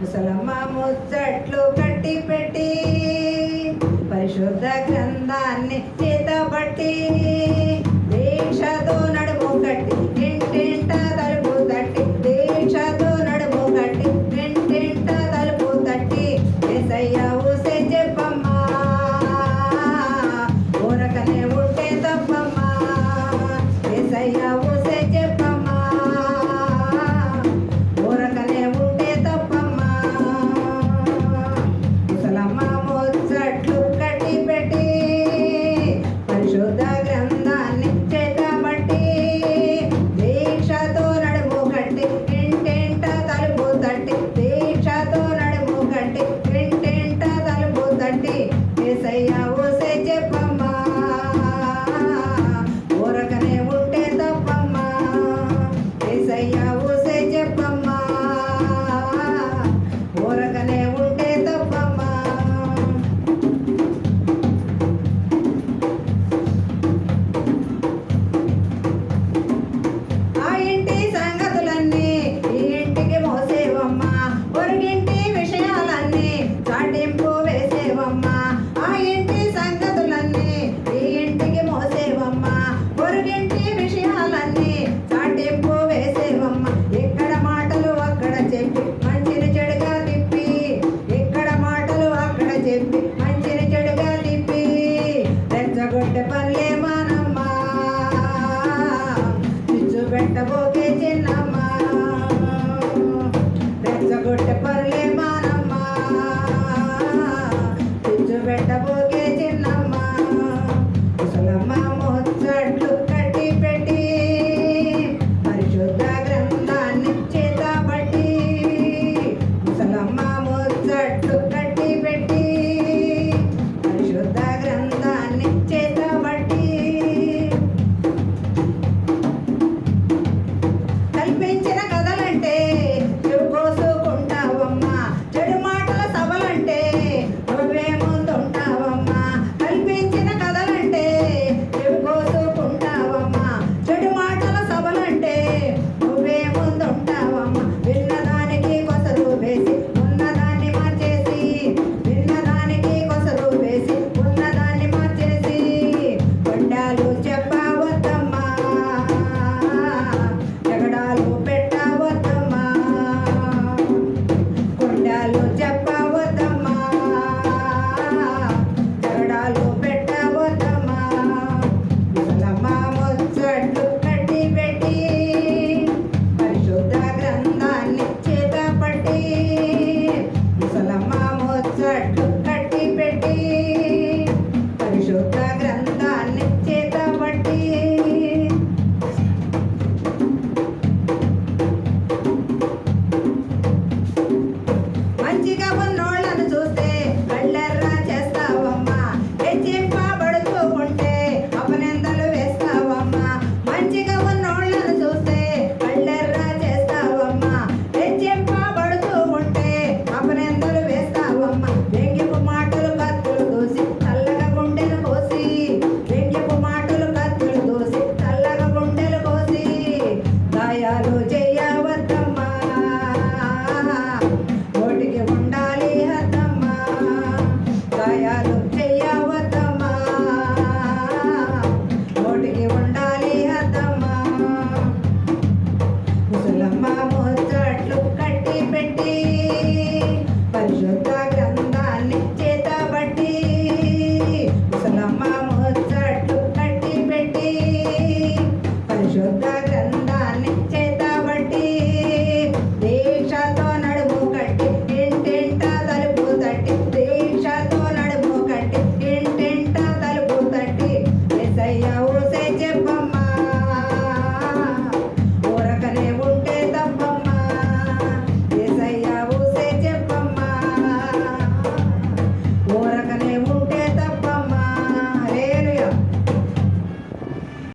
ముసలమ్మ ముచ్చట్లు కట్టి పెట్టి పరిశుద్ధ గ్రంథాన్ని చేతబట్టి దీక్షతో నడుము కట్టి ఇంటింట తలుపు తట్టి దీక్షతో నడుము కట్టి ఇంటింట తలుపు తట్టి ఎసయ్యావు చెప్పమ్మా. ఊరకనే ఉంటే తప్పమ్మా. ఎసయ్యావు name Salud ya para.